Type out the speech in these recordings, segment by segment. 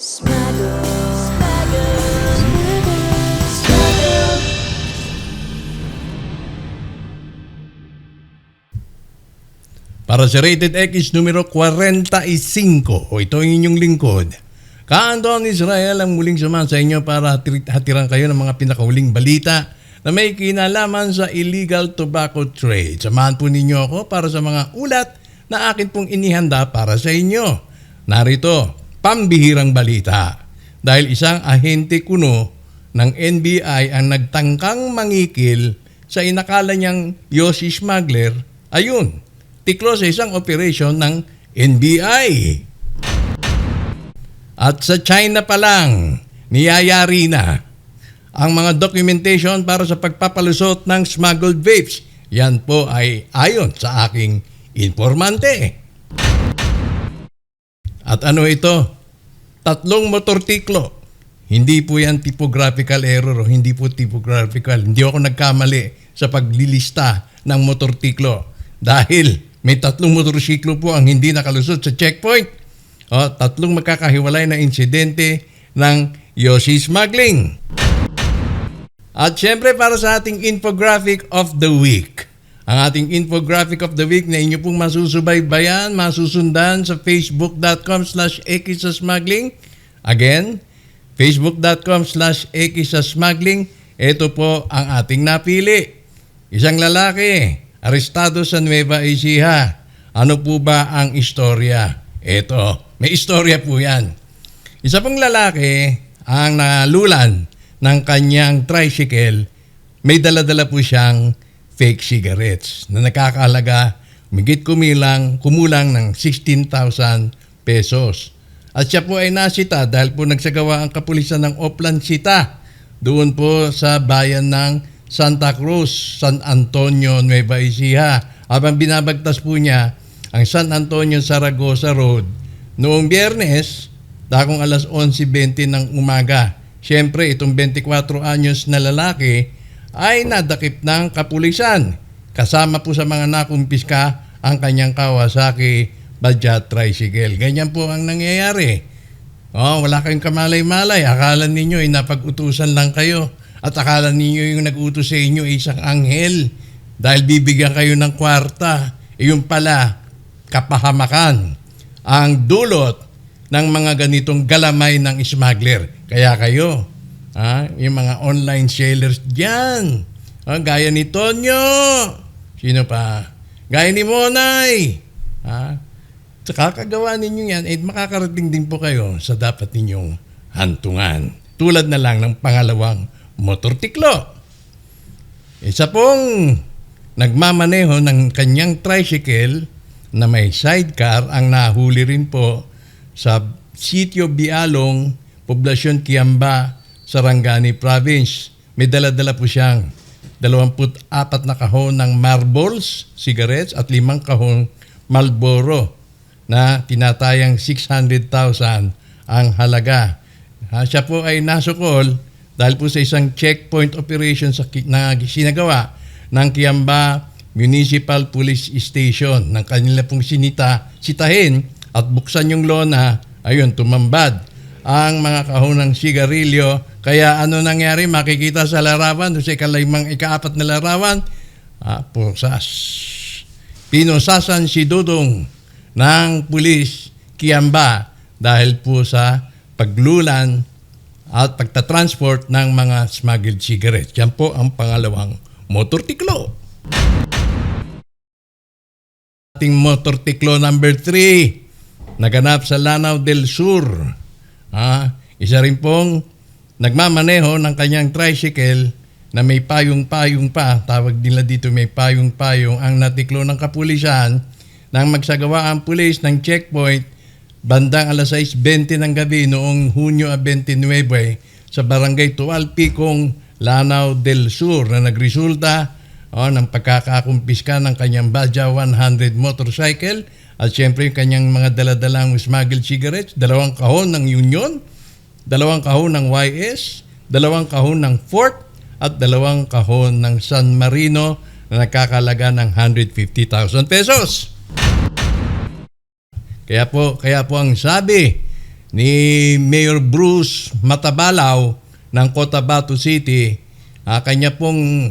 Smuggle, smuggle. Para sa Rated X numero 45, o ito ang inyong lingkod. Kaanton Israel ang muling samahan sa inyo para hati- hatiran kayo ng mga pinakahuling balita na may kinalaman sa illegal tobacco trade. Samahan po ninyo ako para sa mga ulat na akin pong inihanda para sa inyo. Narito, pambihirang balita. Dahil isang ahente kuno ng NBI ang nagtangkang mangikil sa inakala niyang Yossi smuggler, ayun, tiklo sa isang operation ng NBI. At sa China pa lang, niyayari na ang mga documentation para sa pagpapalusot ng smuggled vapes. Yan po ay ayon sa aking informante. At ano ito? Tatlong motortiklo. Hindi po yan typographical error o hindi po typographical. Hindi ako nagkamali sa paglilista ng motortiklo. Dahil may tatlong motorsiklo po ang hindi nakalusot sa checkpoint. O, tatlong magkakahiwalay na insidente ng Yoshi smuggling. At syempre para sa ating infographic of the week. Ang ating infographic of the week na inyo pong masusubaybayan, masusundan sa facebook.com slash smuggling. Again, facebook.com slash smuggling. Ito po ang ating napili. Isang lalaki, arestado sa Nueva Ecija. Ano po ba ang istorya? Ito, may istorya po yan. Isa pong lalaki ang nalulan ng kanyang tricycle, may daladala po siyang fake cigarettes na nakakahalaga migit kumilang, kumulang ng 16,000 pesos. At siya po ay nasita dahil po nagsagawa ang kapulisan ng Oplan Cita doon po sa bayan ng Santa Cruz, San Antonio, Nueva Ecija. Habang binabagtas po niya ang San Antonio Zaragoza Road noong biyernes, dakong alas 11.20 ng umaga. Siyempre, itong 24 anyos na lalaki ay nadakip ng kapulisan. Kasama po sa mga nakumpiska ang kanyang Kawasaki Bajaj Tricycle. Ganyan po ang nangyayari. Oh, wala kayong kamalay-malay. Akala ninyo ay napag-utusan lang kayo. At akala ninyo yung nag-utos sa inyo isang anghel. Dahil bibigyan kayo ng kwarta. Iyon pala, kapahamakan. Ang dulot ng mga ganitong galamay ng smuggler. Kaya kayo, ha, yung mga online sellers dyan, ha, gaya ni Tonyo, sino pa? Gaya ni Monay, ha, sa kakagawa ninyo yan, eh, makakarating din po kayo sa dapat ninyong hantungan. Tulad na lang ng pangalawang motortiklo. Isa pong nagmamaneho ng kanyang tricycle na may sidecar ang nahuli rin po sa Sitio Bialong, Poblasyon Kiamba, Sarangani Province. May dala-dala po siyang 24 na kahon ng marbles, cigarettes at limang kahon Marlboro na tinatayang 600,000 ang halaga. Ha, siya po ay nasukol dahil po sa isang checkpoint operation sa, na sinagawa ng Kiamba Municipal Police Station ng kanila pong sinita, sitahin at buksan yung lona, ayun, tumambad ang mga kahon ng sigarilyo. Kaya ano nangyari, makikita sa larawan, sa ikalimang ikaapat na larawan, ah, pusas. Pinusasan si Dudong ng pulis Kiamba dahil po sa paglulan at pagtatransport ng mga smuggled cigarettes. Yan po ang pangalawang motortiklo. Ating motortiklo number 3 naganap sa Lanao del Sur. Ah, isa rin pong nagmamaneho ng kanyang tricycle na may payong-payong pa, tawag nila dito may payong-payong, ang natiklo ng kapulisan nang magsagawa ang pulis ng checkpoint bandang alas 6.20 ng gabi noong Hunyo 29 sa barangay Tualpicong, Lanao del Sur na nagresulta oh, ng pagkakakumpiska ng kanyang Baja 100 motorcycle at syempre yung kanyang mga daladalang smuggled cigarettes, dalawang kahon ng Union, dalawang kahon ng YS, dalawang kahon ng Fort at dalawang kahon ng San Marino na nakakalaga ng 150,000 pesos. Kaya po, kaya po ang sabi ni Mayor Bruce Matabalaw ng Cotabato City, ah, kanya pong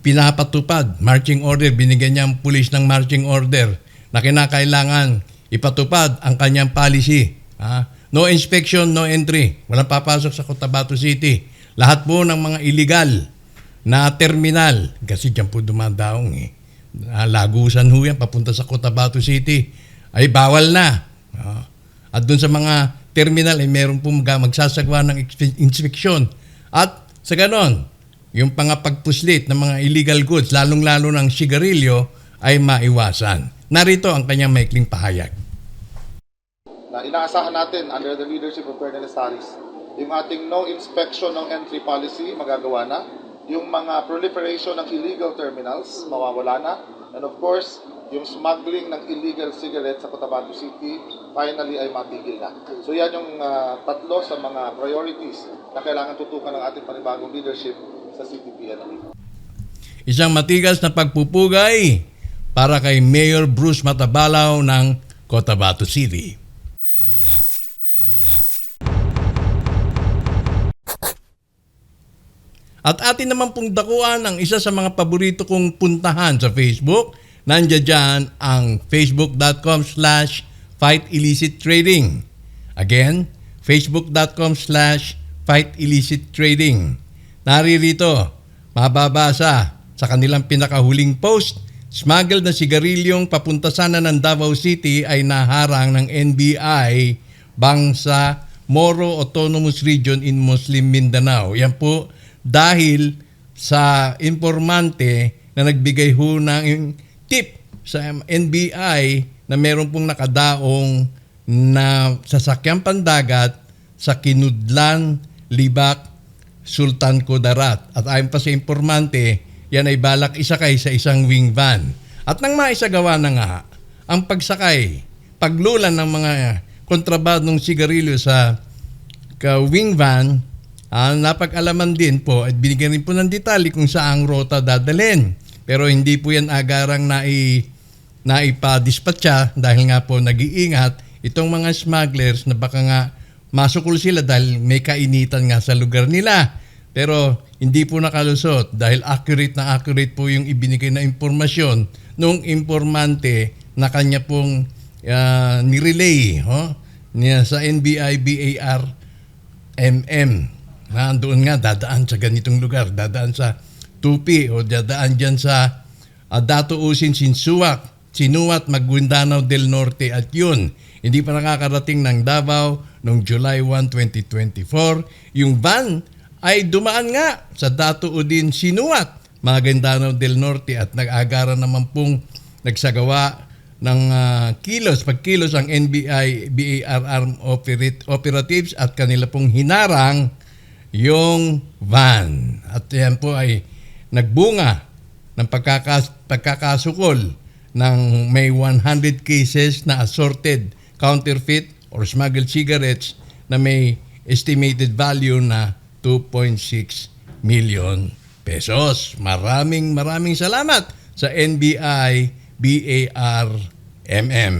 pinapatupad, marching order, binigyan niya ang pulis ng marching order na kinakailangan ipatupad ang kanyang policy. Ah, no inspection, no entry. Walang papasok sa Cotabato City. Lahat po ng mga illegal na terminal, kasi dyan po dumadaong eh. Lagusan ho yan, papunta sa Cotabato City. Ay bawal na. Ah, at doon sa mga terminal ay meron po mag- magsasagawa ng inspe- inspeksyon. At sa ganon, yung pangapagpuslit ng mga illegal goods, lalong-lalo ng sigarilyo, ay maiwasan. Narito ang kanyang maikling pahayag. na inaasahan natin under the leadership of Colonel Estaris, yung ating no inspection ng entry policy magagawa na, yung mga proliferation ng illegal terminals mawawala na, and of course, yung smuggling ng illegal cigarettes sa Cotabato City finally ay matigil na. So yan yung ah, tatlo sa mga priorities na kailangan tutukan ng ating panibagong leadership sa City PNP. Isang matigas na pagpupugay para kay Mayor Bruce Matabalaw ng Cotabato City. At atin naman pong dakuan ang isa sa mga paborito kong puntahan sa Facebook. Nandiyan dyan ang facebook.com slash fight illicit trading. Again, facebook.com slash fight illicit trading. Naririto, mababasa sa kanilang pinakahuling post, smuggled na sigarilyong papunta sana ng Davao City ay naharang ng NBI bangsa Moro Autonomous Region in Muslim Mindanao. Yan po dahil sa informante na nagbigay ho ng tip sa NBI na meron pong nakadaong na sasakyang pandagat sa Kinudlan, Libak, Sultan Kudarat. At ayon pa sa informante, yan ay balak isakay sa isang wing van. At nang maisagawa na nga, ang pagsakay, paglulan ng mga kontrabandong sigarilyo sa wing van, ah, napag-alaman din po at binigyan rin po ng detalye kung saang rota dadalhin. Pero hindi po yan agarang nai, naipadispatcha dahil nga po nag-iingat itong mga smugglers na baka nga masukol sila dahil may kainitan nga sa lugar nila. Pero hindi po nakalusot dahil accurate na accurate po yung ibinigay na impormasyon nung informante na kanya pong ah, nirelay ho, niya sa NBI BAR MM. Nandoon nga, dadaan sa ganitong lugar. Dadaan sa Tupi o dadaan dyan sa uh, Dato Usin, Sinsuak, Sinuat, Maguindanao del Norte at yun. Hindi pa nakakarating ng Davao noong July 1, 2024. Yung van ay dumaan nga sa Dato Udin, Sinuat, Maguindanao del Norte at nag-agara naman pong nagsagawa ng ah, kilos, pagkilos ang NBI, BAR Arm Operat- Operatives at kanila pong hinarang yung van. At yan po ay nagbunga ng pagkakas, pagkakasukol ng may 100 cases na assorted counterfeit or smuggled cigarettes na may estimated value na 2.6 million pesos. Maraming maraming salamat sa NBI BAR MM.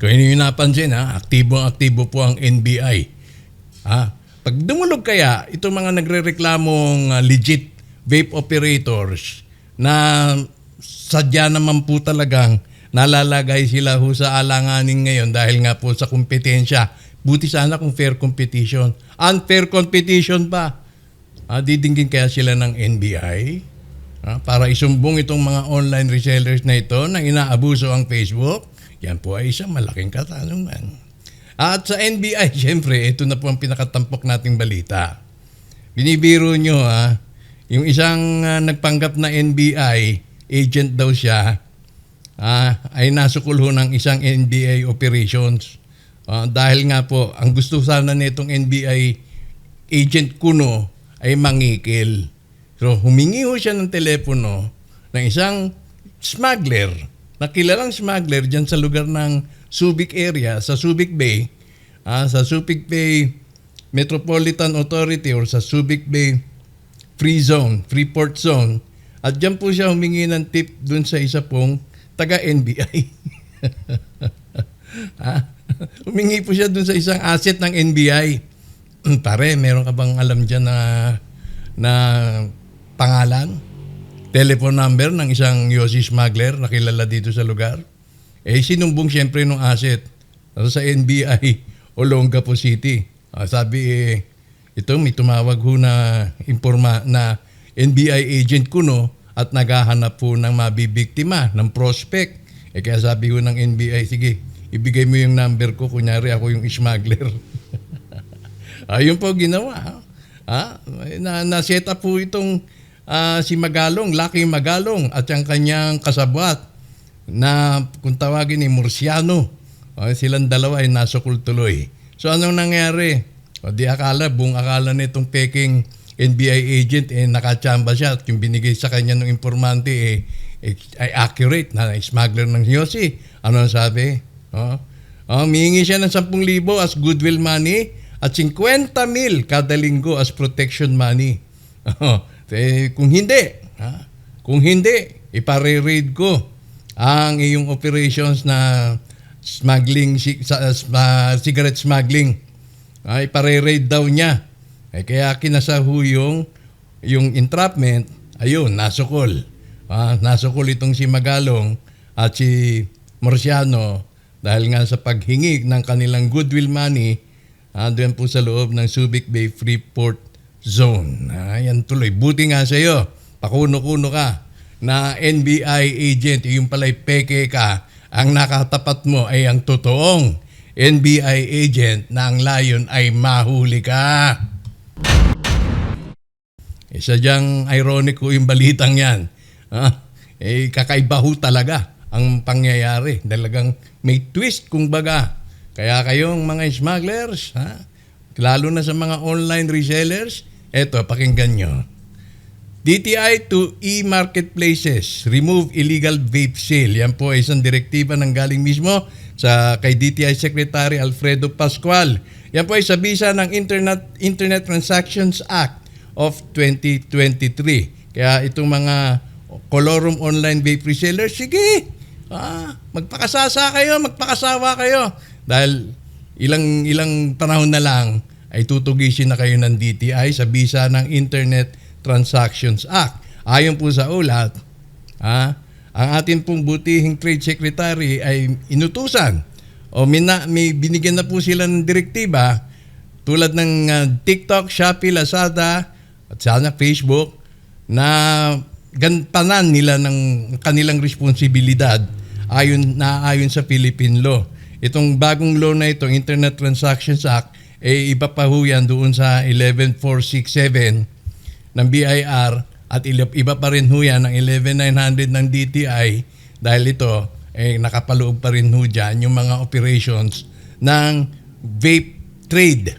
Kung hindi napansin, ha, aktibo-aktibo po ang NBI. Ha? Pag dumulog kaya, itong mga nagre-reklamong ah, legit vape operators na sadya naman po talagang nalalagay sila ho sa alanganin ngayon dahil nga po sa kompetensya. Buti sana kung fair competition. Unfair competition pa. Ah, didinggin kaya sila ng NBI? Ah, para isumbong itong mga online resellers na ito na inaabuso ang Facebook? Yan po ay isang malaking katanungan. At sa NBI, syempre, ito na po ang pinakatampok nating balita. Binibiro nyo ha, yung isang ah, nagpanggap na NBI, agent daw siya, ah, ay nasukul ho ng isang NBI operations. Ah, dahil nga po, ang gusto sana nitong NBI agent kuno ay mangikil. So humingi ho siya ng telepono ng isang smuggler, na kilalang smuggler dyan sa lugar ng Subic area, sa Subic Bay, ah, sa Subic Bay Metropolitan Authority or sa Subic Bay Free Zone, Freeport Zone. At dyan po siya humingi ng tip dun sa isa pong taga-NBI. Ah, Humingi po siya dun sa isang asset ng NBI. Pare, meron ka bang alam dyan na, na pangalan? Telephone number ng isang Yossi smuggler na kilala dito sa lugar? Eh, sinumbong siyempre nung asset. Tapos sa NBI, Olongapo City. Ah, sabi eh, ito may tumawag ho na informa na NBI agent ko no at naghahanap po ng mabibiktima ng prospect. Eh kaya sabi ko ng NBI, sige, ibigay mo yung number ko, kunyari ako yung smuggler. Ayun po ginawa. Ha? Na, na-set up po itong ah, si Magalong, Lucky Magalong at ang kanyang kasabwat na kung tawagin ni Murciano. Ah, silang dalawa ay nasukul tuloy. So anong nangyari? O di akala, buong akala nitong peking NBI agent eh nakachamba siya at yung binigay sa kanya ng informante eh, eh, ay accurate na smuggler ng Yossi. Ano ang sabi? Oh, oh, mihingi siya ng 10,000 as goodwill money at 50 mil kada linggo as protection money. Oh, eh, kung hindi, ha? kung hindi, ipare-raid ko ang iyong operations na smuggling, si- sa, sa- cigarette smuggling. Ay, ipare-raid daw niya. Eh, kaya kinasahu yung, yung entrapment, ayun, nasukol. Ah, nasukol itong si Magalong at si Morciano dahil nga sa paghingi ng kanilang goodwill money ah, doon po sa loob ng Subic Bay Freeport Zone. Ah, yan tuloy. Buti nga sa iyo, pakuno-kuno ka na NBI agent, yung pala'y peke ka, ang nakatapat mo ay ang totoong NBI agent na ang layon ay mahuli ka. Isa diyang ironic ko yung balitang yan. Ah, eh, kakaiba ho talaga ang pangyayari. Talagang may twist kung baga. Kaya kayong mga smugglers, ha? lalo na sa mga online resellers, eto, pakinggan nyo. DTI to e-marketplaces, remove illegal vape sale. Yan po isang direktiba ng galing mismo sa kay DTI Secretary Alfredo Pascual. Yan po ay sa bisa ng Internet Internet Transactions Act of 2023. Kaya itong mga Colorum online vape resellers, sige, ah, magpakasasa kayo, magpakasawa kayo. Dahil ilang ilang panahon na lang ay tutugisin na kayo ng DTI sa bisa ng Internet Transactions Act. Ayon po sa ulat, ah, ang atin pong butihing Trade Secretary ay inutusan o mina, may binigyan na po sila ng direktiba tulad ng ah, TikTok, Shopee, Lazada at sana Facebook na ganpanan nila ng kanilang responsibilidad ayon na ayon sa Philippine law. Itong bagong law na ito, Internet Transactions Act, eh iba pa ho yan doon sa 11467 ng BIR at iba pa rin ho yan ng 11900 ng DTI dahil ito eh nakapaloob pa rin ho dyan yung mga operations ng vape trade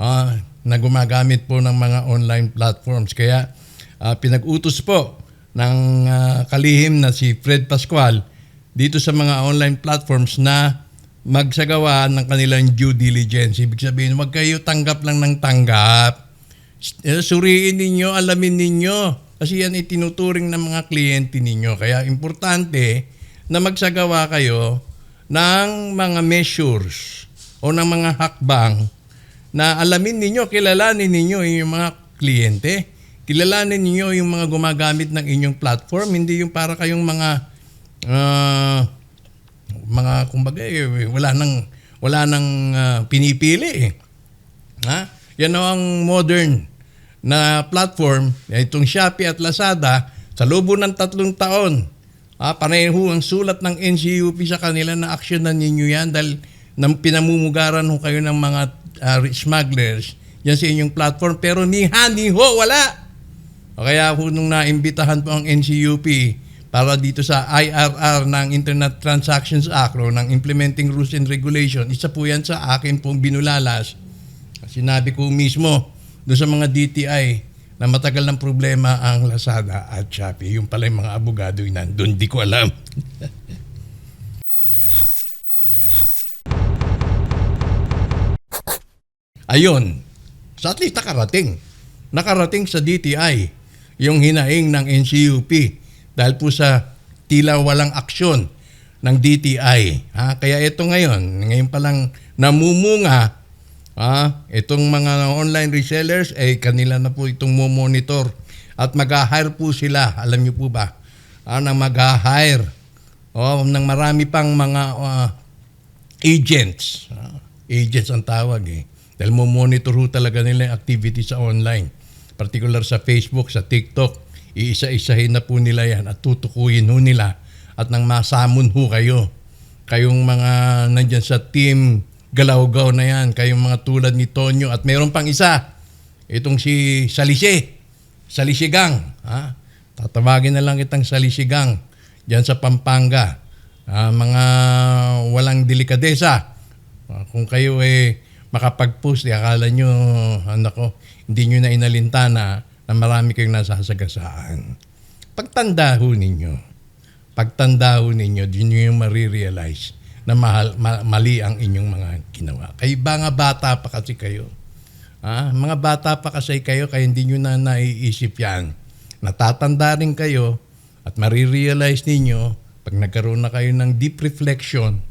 ah, na gumagamit po ng mga online platforms. Kaya ah, pinag-utos po ng ah, kalihim na si Fred Pascual dito sa mga online platforms na magsagawa ng kanilang due diligence. Ibig sabihin, wag kayo tanggap lang ng tanggap. Eh, Suriin ninyo, alamin ninyo. Kasi yan itinuturing ng mga kliyente ninyo. Kaya importante na magsagawa kayo ng mga measures o ng mga hakbang na alamin ninyo, kilalanin ninyo yung mga kliyente. Kilalanin ninyo yung mga gumagamit ng inyong platform. Hindi yung para kayong mga ah, mga kumbaga eh, wala nang wala nang ah, pinipili eh. Ha? Yan ang modern na platform, itong Shopee at Lazada, sa loob ng tatlong taon, ah, pareho ang sulat ng NCUP sa kanila na aksyonan ninyo yan dahil nang pinamumugaran ho kayo ng mga ah, smugglers yan sa inyong platform. Pero ni ha, ni ho, wala. O kaya ho nung naimbitahan po ang NCUP para dito sa IRR ng Internet Transactions Act o ng Implementing Rules and Regulation, isa po yan sa akin pong binulalas. Sinabi ko mismo doon sa mga DTI na matagal ng problema ang Lazada at Shopee. Yung pala yung mga abogado yung nandun, di ko alam. Ayun, sa at least nakarating. Nakarating sa DTI yung hinaing ng NCUP dahil po sa tila walang aksyon ng DTI. Ha? Kaya ito ngayon, ngayon pa lang namumunga, ha? itong mga online resellers, eh kanila na po itong monitor at mag-hire po sila, alam niyo po ba, ah, na mag-hire oh, ng marami pang mga ah, agents. Ah, agents ang tawag eh. Dahil mo monitor ho talaga nila yung activity sa online. Particular sa Facebook, sa TikTok. Iisa-isahin na po nila yan at tutukuyin ho nila. At nang masamon ho kayo. Kayong mga nandyan sa team galaw-gaw na yan. Kayong mga tulad ni Tonyo. At meron pang isa. Itong si Salise. Salisigang. Ha? Tatawagin na lang kitang Salisigang. Diyan sa Pampanga. Ah, mga walang delikadesa. Kung kayo eh makapag-post, eh, akala nyo, anak ko, hindi nyo na inalinta na, na marami kayong nasasagasaan. Pagtanda ho ninyo, pagtanda ho ninyo, nyo yung marirealize na mahal, ma- mali ang inyong mga ginawa. Kayo ba nga bata pa kasi kayo? Ah, mga bata pa kasi kayo, kaya hindi nyo na naiisip yan. Natatanda rin kayo at marirealize ninyo pag nagkaroon na kayo ng deep reflection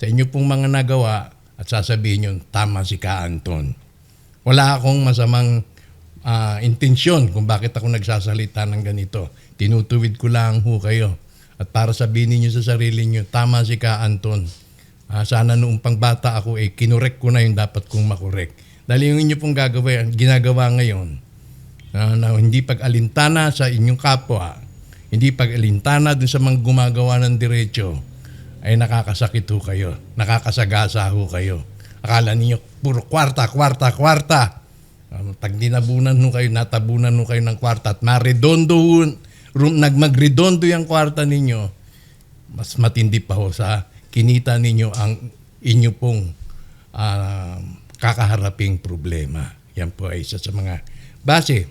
sa inyo pong mga nagawa at sasabihin nyo, tama si Ka Anton. Wala akong masamang ah, intensyon kung bakit ako nagsasalita ng ganito. Tinutuwid ko lang ho kayo. At para sabihin niyo sa sarili niyo, tama si Ka Anton. Ah, sana noong pang bata ako, eh, kinurek ko na yung dapat kong makorek. Dahil yung inyo pong gagawa, ginagawa ngayon, na, na hindi pag-alintana sa inyong kapwa, hindi pag-alintana dun sa mga gumagawa ng diretso, ay nakakasakit ho kayo. Nakakasagasa ho kayo. Akala niyo puro kwarta, kwarta, kwarta. Um, pag dinabunan ho kayo, natabunan ho kayo ng kwarta at maredondo ho, rum, nagmagredondo yung kwarta ninyo, mas matindi pa ho sa kinita ninyo ang inyo pong ah, kakaharaping problema. Yan po ay isa sa mga base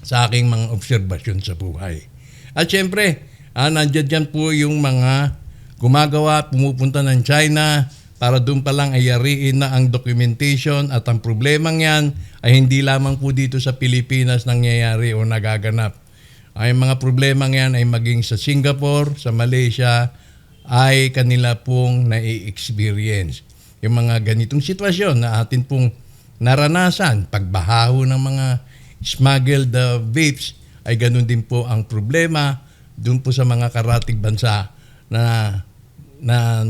sa aking mga obserbasyon sa buhay. At syempre, ah, nandiyan dyan po yung mga gumagawa, pumupunta ng China para doon pa lang ay yariin na ang documentation at ang problemang yan ay hindi lamang po dito sa Pilipinas nangyayari o nagaganap. Ay mga problemang yan ay maging sa Singapore, sa Malaysia, ay kanila pong nai-experience. Yung mga ganitong sitwasyon na atin pong naranasan, pagbahaho ng mga smuggled uh, vapes, ay ganun din po ang problema doon po sa mga karatig bansa na na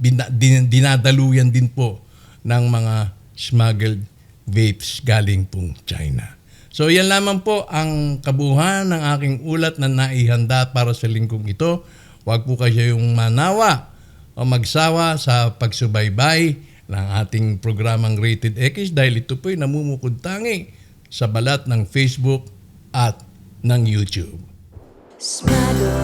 bina- din- dinadaluyan din po ng mga smuggled vapes galing pong China. So yan lamang po ang kabuhan ng aking ulat na naihanda para sa lingkong ito. Huwag po kayo yung manawa o magsawa sa pagsubaybay ng ating programang Rated X dahil ito po'y namumukod tangi sa balat ng Facebook at ng YouTube. Smile